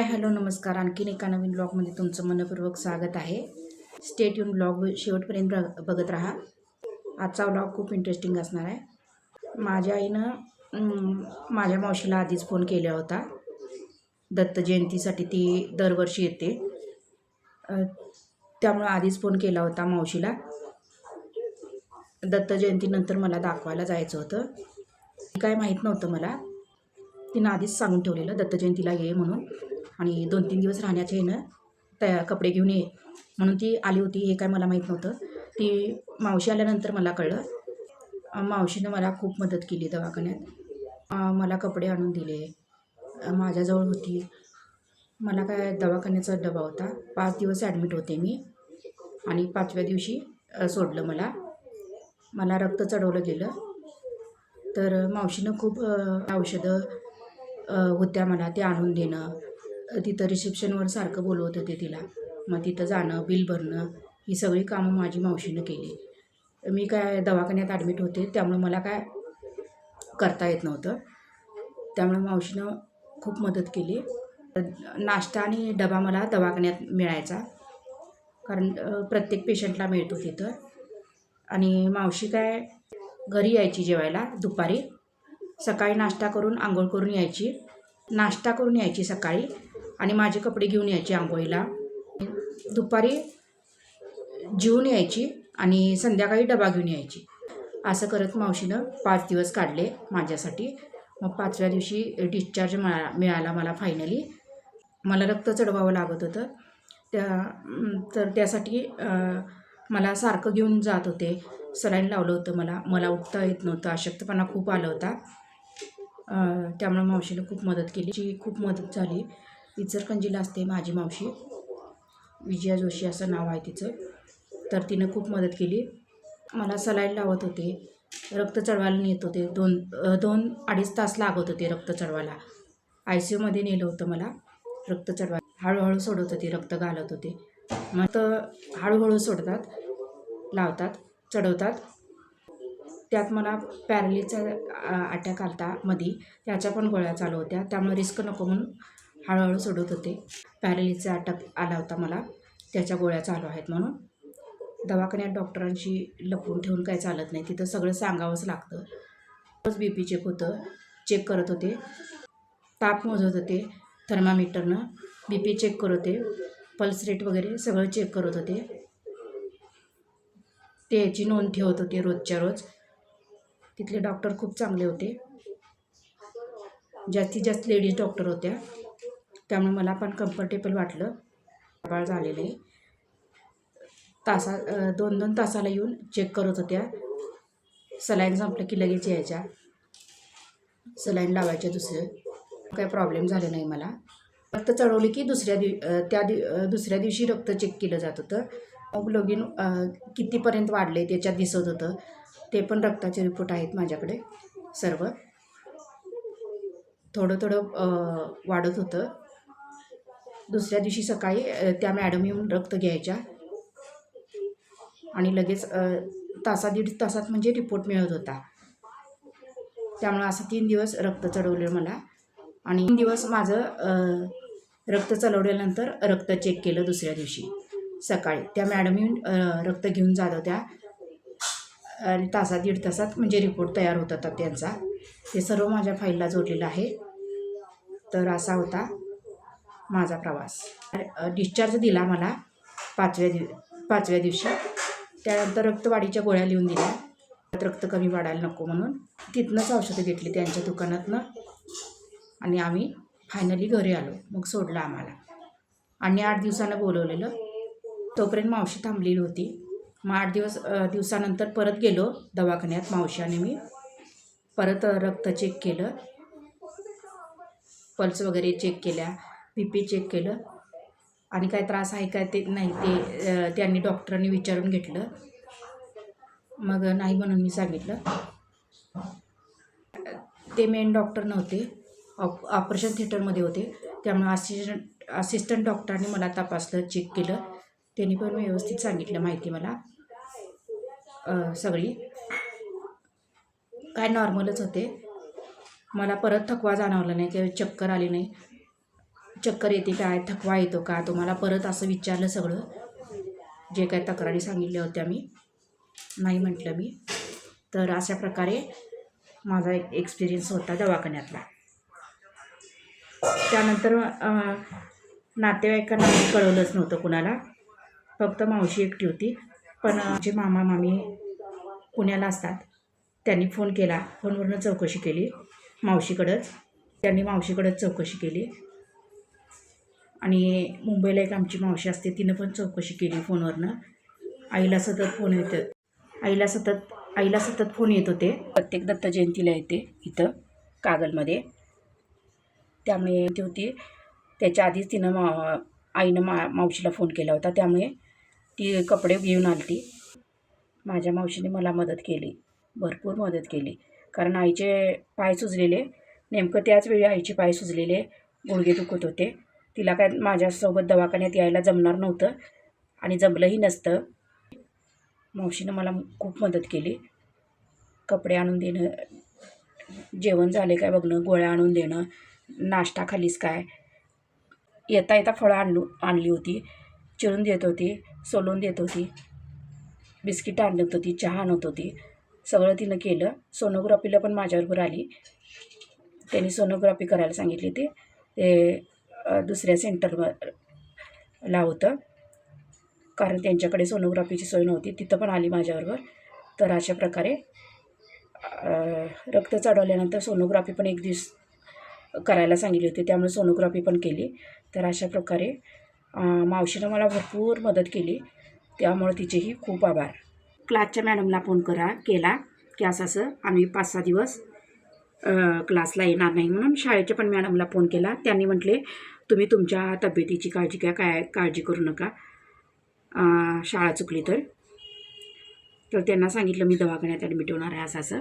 Hi hello नमस्कार. आणखीन एका नवीन ब्लॉगमध्ये तुमचं मनपूर्वक स्वागत आहे. स्टेट येऊन ब्लॉग शेवटपर्यंत बघ- बघत राहा. आजचा ब्लॉग खूप इंटरेस्टिंग असणार आहे. माझ्या आईनं माझ्या मावशीला आधीच फोन केला होता. दत्त जयंतीसाठी ती दरवर्षी येते. त्यामुळं आधीच फोन केला होता मावशीला. दत्त जयंतीनंतर मला दाखवायला जायचं होतं. काय माहीत नव्हतं मला. तिनं आधीच सांगून ठेवलेलं दत्त जयंतीला ये म्हणून. आणि दोन तीन दिवस राहण्याचे येणं त्या कपडे घेऊन ये. म्हणून ती आली होती हे काय मला माहीत नव्हतं. ती मावशी आल्यानंतर मला कळलं. मावशीनं मला खूप मदत केली दवाखान्यात. मला कपडे आणून दिले. माझ्याजवळ होती. मला काय दवाखान्याचा डबा होता. पाच दिवस ॲडमिट होते मी. आणि पाचव्या दिवशी सोडलं मला. मला रक्त चढवलं गेलं. तर मावशीनं खूप औषधं होत्या मला. ते आणून देणं. तिथं रिसेप्शनवर सारखं बोलवत होते तिला. मग तिथं जाणं बिल भरणं ही सगळी कामं माझी मावशीनं केली. मी काय दवाखान्यात ॲडमिट होते त्यामुळं मला काय करता येत नव्हतं. त्यामुळं मावशीनं खूप मदत केली. नाश्ता आणि डबा मला दवाखान्यात मिळायचा. कारण प्रत्येक पेशंटला मिळतो तिथं. आणि मावशी काय घरी यायची जेवायला दुपारी. सकाळी नाश्ता करून आंघोळ करून यायची. नाश्ता करून यायची सकाळी. आणि माझे कपडे घेऊन यायचे आंघोळीला. दुपारी जेवून यायची आणि संध्याकाळी डबा घेऊन यायची. असं करत मावशीनं पाच दिवस काढले माझ्यासाठी. मग पाचव्या दिवशी डिस्चार्ज मिळा मिळाला मला फायनली मला रक्त चढवावं लागत होतं. त्या तर त्यासाठी मला सारखं घेऊन जात होते. सलाईन लावलं होतं मला. मला उठता येत नव्हतं. अशक्तपणा खूप आला होता. त्यामुळे मावशीने खूप मदत केली. जी खूप मदत झाली. इचरकंजीला असते माझी मावशी. विजया जोशी असं नाव आहे तिचं. तर तिनं खूप मदत केली. मला सलाईन लावत होते. रक्त चढवायला नेत होते. दोन दोन अडीच तास लागत होते रक्त चढवायला. आय सी यूमध्ये नेलं होतं मला रक्त चढवायला. हळूहळू सोडत होते रक्त घालत होते. मग तर हळूहळू सोडतात लावतात चढवतात. त्यात मला पॅरलीचा अटॅक आलता मधी. त्याच्या पण गोळ्या चालू होत्या. त्यामुळे रिस्क नको म्हणून हळूहळू सोडत होते. पॅरलीचा अटॅक आला होता मला. त्याच्या गोळ्या चालू आहेत म्हणून. दवाखान्यात डॉक्टरांशी लपवून ठेवून काय चालत नाही. तिथं सगळं सांगावंच लागतं. रोज बी पी चेक होतं. चेक करत होते. ताप मोजत होते. थर्मामीटरनं बी पी चेक करत होते. पल्स रेट वगैरे सगळं चेक करत होते. ते याची नोंद ठेवत होते रोजच्या रोज. तिथले डॉक्टर खूप चांगले होते. जास्तीत जास्त लेडीज डॉक्टर होत्या. त्यामुळे मला पण कम्फर्टेबल वाटलं. बाळ झालेले. तासा दोन दोन तासाला येऊन चेक करत होत्या. सलाईन संपलं की लगेच यायच्या. सलाईन लावायच्या दुसरं. काही प्रॉब्लेम झाले नाही मला. रक्त चढवली की दुसऱ्या दिव त्या दिव दुसऱ्या दिवशी रक्त चेक केलं जात होतं. मग लगीन कितीपर्यंत वाढले त्याच्यात दिसत होतं. ते पण रक्ताचे रिपोर्ट आहेत माझ्याकडे सर्व. थोडं थोडं वाढत होतं. दुसऱ्या दिवशी सकाळी त्या मॅडम येऊन रक्त घ्यायच्या. आणि लगेच तासा दीड तासात म्हणजे रिपोर्ट मिळत होता. त्यामुळं असं तीन दिवस रक्त चढवलं मला. आणि तीन दिवस माझं रक्त चढवल्यानंतर रक्त चेक केलं दुसऱ्या दिवशी. सकाळी त्या मॅडम येऊन रक्त घेऊन जात होत्या. आणि तासा दीड तासात म्हणजे रिपोर्ट तयार होत होता त्यांचा. ते सर्व माझ्या फाईलला जोडलेलं आहे. तर असा होता. माझा प्रवास. डिस्चार्ज दिला मला पाचव्या दिव पाचव्या दिवशी. त्यानंतर रक्तवाढीच्या गोळ्या लिहून दिल्या. रक्त कमी वाढायला नको म्हणून तिथनंच औषधं घेतली त्यांच्या दुकानातनं. आणि आम्ही फायनली घरी आलो. मग सोडलं आम्हाला. आणि आठ दिवसानं बोलवलेलं. तोपर्यंत मावशी थांबलेली होती. मग आठ दिवस दिवसानंतर परत गेलो दवाखान्यात मावशी आणि मी. परत रक्त चेक केलं. पल्स वगैरे चेक केल्या. बी पी चेक केलं. आणि काय त्रास आहे काय ते नाही ते त्यांनी डॉक्टरांनी विचारून घेतलं. मग नाही म्हणून मी सांगितलं. ते मेन डॉक्टर नव्हते. ऑप ऑपरेशन थिएटरमध्ये होते. त्यामुळे असिस्टंट असिस्टंट डॉक्टरांनी मला तपासलं चेक केलं. त्यांनी पण व्यवस्थित सांगितलं माहिती मला. सगळी. काय नॉर्मलच होते. मला परत थकवा जाणवला नाही किंवा चक्कर आली नाही. चक्कर येते काय? थकवा येतो का? तुम्हाला परत असं विचारलं सगळं? जे काय तक्रारी सांगितल्या होत्या मी. नाही म्हटलं मी. तर अशा प्रकारे माझा एक एक्सपिरियन्स होता दवाखान्यातला. त्यानंतर नातेवाईकांना मी कळवलंच नव्हतं कुणाला. फक्त मावशी एकटी होती. पण जे मामा मामी पुण्याला असतात त्यांनी फोन केला. फोनवरनं चौकशी केली. मावशीकडंच. त्यांनी मावशीकडंच चौकशी केली. आणि मुंबईला एक आमची मावशी असते तिनं पण चौकशी केली फोनवरनं. आईला सतत फोन येत आईला सतत आईला सतत फोन येत होते. प्रत्येक दत्त जयंतीला येते इथं कागलमध्ये. त्यामुळे ती होती. त्याच्या आधीच तिनं मा आईनं मा मावशीला फोन केला होता. त्यामुळे ती कपडे घेऊन आली ती माझ्या मावशीने मला मदत केली भरपूर मदत केली. कारण आईचे पाय सुजलेले. नेमकं त्याच वेळी आईचे पाय सुजलेले गुडघे दुखत होते. तिला काय माझ्यासोबत दवाखान्यात यायला जमणार नव्हतं आणि जमलंही नसतं. मावशीनं मला खूप मदत केली. कपडे आणून देणं जेवण झाले काय बघणं गोळ्या आणून देणं नाश्ता खालीस काय? येता येता फळं आणलू आणली होती. चिरून देत होती सोलून देत होती. बिस्किट आणत होती चहा आणत होती. सगळं तिनं केलं. सोनोग्राफीला पण माझ्याबरोबर आली. त्यांनी सोनोग्राफी करायला सांगितली ते. ते दुसऱ्या सेंटरवर ला होतं. कारण त्यांच्याकडे सोनोग्राफीची सोय नव्हती. तिथं पण आली माझ्याबरोबर. तर अशा प्रकारे रक्त चढवल्यानंतर सोनोग्राफी पण एक दिवस करायला सांगितली होती. त्यामुळे सोनोग्राफी पण केली. तर अशा प्रकारे मावशीनं मला भरपूर मदत केली. त्यामुळे तिचेही खूप आभार. क्लासच्या मॅडमला फोन करा केला. की असं असं आम्ही पाच सहा दिवस क्लासला येणार नाही म्हणून शाळेच्या पण मॅडमला फोन केला. त्यांनी म्हटले तुम्ही तुमच्या तब्येतीची काळजी घ्या काय काळजी करू नका. शाळा चुकली तर. तर त्यांना सांगितलं मी दवाखान्यात ॲडमिट होणार आहे असं असं.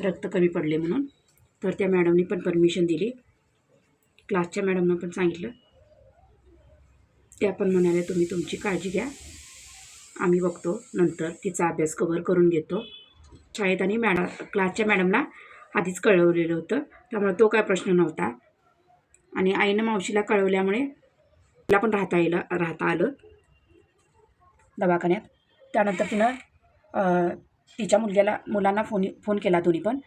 रक्त कमी पडले म्हणून. तर त्या मॅडमनी पण परमिशन दिली. क्लासच्या मॅडमनं पण सांगितलं. त्या पण म्हणाल्या तुम्ही तुमची काळजी घ्या. आम्ही बघतो. नंतर तिचा अभ्यास कवर करून घेतो. शाळेत आणि मॅडम क्लासच्या मॅडमला आधीच कळवलेलं होतं. त्यामुळे तो काय प्रश्न नव्हता. आणि आईनं मावशीला कळवल्यामुळे तिला पण राहता येईल राहता आलं. दवाखान्यात. त्यानंतर तिनं तिच्या मुलग्याला मुलांना फोन फोन केला दोन्ही पण.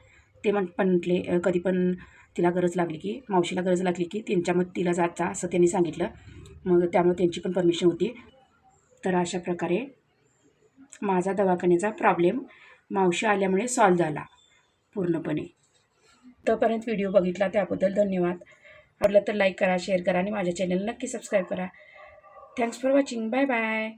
ते म्हण पण म्हटले कधी पण तिला गरज लागली की मावशीला गरज लागली की त्यांच्या मग तिला जात जा असं त्यांनी सांगितलं. मग त्यामुळे त्यांची पण परमिशन होती. तर अशा प्रकारे माझा दवाखान्याचा प्रॉब्लेम मावशी आल्यामुळे सॉल्व झाला. पूर्णपणे. तोपर्यंत व्हिडिओ बघितला त्याबद्दल धन्यवाद. आवडलं तर लाईक करा शेअर करा आणि माझ्या चॅनल नक्की सबस्क्राईब करा. Thanks for watching bye bye